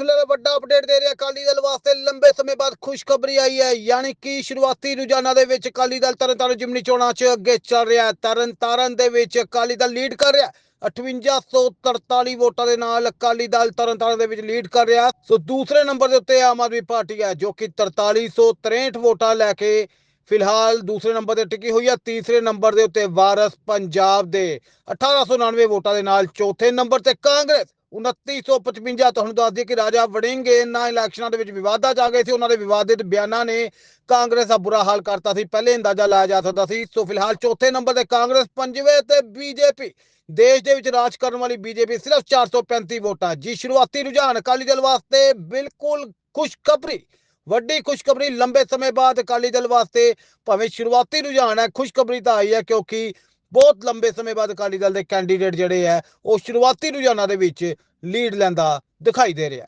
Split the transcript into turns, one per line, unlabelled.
ਫਿਲਹਾਲ ਵੱਡਾ ਅਪਡੇਟ ਦੇ ਰਿਹਾ ਅਕਾਲੀ ਦਲ ਵਾਸਤੇ। ਲੰਬੇ ਸਮੇਂ ਬਾਅਦ ਖੁਸ਼ਖਬਰੀ ਆਈ ਹੈ। ਯਾਨੀ ਕਿ ਸ਼ੁਰੂਆਤੀ ਰੁਝਾਨਾਂ ਦੇ ਵਿੱਚ ਅਕਾਲੀ ਦਲ ਤਰਨਤਾਰਨ ਜਿਮਨੀ ਚੋਣਾਂ 'ਚ ਅੱਗੇ ਚੱਲ ਰਿਹਾ ਹੈ। ਤਰਨਤਾਰਨ ਦੇ ਵਿੱਚ ਅਕਾਲੀ ਦਲ ਲੀਡ ਕਰ ਰਿਹਾ 5843 ਵੋਟਾਂ ਦੇ ਨਾਲ ਅਕਾਲੀ ਦਲ ਤਰਨਤਾਰਨ ਦੇ ਵਿੱਚ ਲੀਡ ਕਰ ਰਿਹਾ ਸੋ ਦੂਸਰੇ ਨੰਬਰ ਦੇ ਉੱਤੇ ਆਮ ਆਦਮੀ ਪਾਰਟੀ ਹੈ, ਜੋ ਕਿ 4363 ਵੋਟਾਂ ਲੈ ਕੇ ਫਿਲਹਾਲ ਦੂਸਰੇ ਨੰਬਰ ਤੇ ਟਿਕੀ ਹੋਈ ਹੈ। ਤੀਸਰੇ ਨੰਬਰ ਦੇ ਉੱਤੇ ਵਾਰਸ ਪੰਜਾਬ ਦੇ 1899 ਵੋਟਾਂ ਦੇ ਨਾਲ ਚੌਥੇ ਨੰਬਰ ਤੇ ਕਾਂਗਰਸ 2955 ਤੁਹਾਨੂੰ ਦੱਸ ਦਈਏ ਕਿ ਰਾਜਾ ਵੜਿੰਗੇ ਇਹਨਾਂ ਇਲੈਕਸ਼ਨਾਂ ਦੇ ਵਿੱਚ ਵਿਵਾਦਾਂ ਚ ਆ ਗਏ ਸੀ, ਉਹਨਾਂ ਦੇ ਵਿਵਾਦਿਤ ਬਿਆਨਾਂ ਨੇ ਕਾਂਗਰਸ ਦਾ ਬੁਰਾ ਹਾਲ ਕਰਤਾ ਸੀ, ਪਹਿਲੇ ਅੰਦਾਜ਼ਾ ਲਾਇਆ ਜਾ ਸਕਦਾ ਸੀ। ਸੋ ਫਿਲਹਾਲ ਚੌਥੇ ਨੰਬਰ ਤੇ ਕਾਂਗਰਸ, ਪੰਜਵੇਂ ਤੇ ਬੀਜੇਪੀ। ਦੇਸ਼ ਦੇ ਵਿੱਚ ਰਾਜ ਕਰਨ ਵਾਲੀ ਬੀਜੇਪੀ ਸਿਰਫ 435 ਵੋਟਾਂ। ਜੀ, ਸ਼ੁਰੂਆਤੀ ਰੁਝਾਨ ਅਕਾਲੀ ਦਲ ਵਾਸਤੇ ਬਿਲਕੁਲ ਖੁਸ਼ਖਬਰੀ, ਵੱਡੀ ਖੁਸ਼ਖਬਰੀ। ਲੰਬੇ ਸਮੇਂ ਬਾਅਦ ਅਕਾਲੀ ਦਲ ਵਾਸਤੇ ਭਾਵੇਂ ਸ਼ੁਰੂਆਤੀ ਰੁਝਾਨ ਹੈ, ਖੁਸ਼ਖਬਰੀ ਤਾਂ ਆਈ ਹੈ ਕਿਉਂਕਿ ਬਹੁਤ ਲੰਬੇ ਸਮੇਂ ਬਾਅਦ ਅਕਾਲੀ ਦਲ ਦੇ ਕੈਂਡੀਡੇਟ ਜਿਹੜੇ ਹੈ ਉਹ ਸ਼ੁਰੂਆਤੀ ਰੁਝਾਨਾਂ ਦੇ ਵਿੱਚ ਲੀਡ ਲੈਂਦਾ ਦਿਖਾਈ ਦੇ ਰਿਹਾ।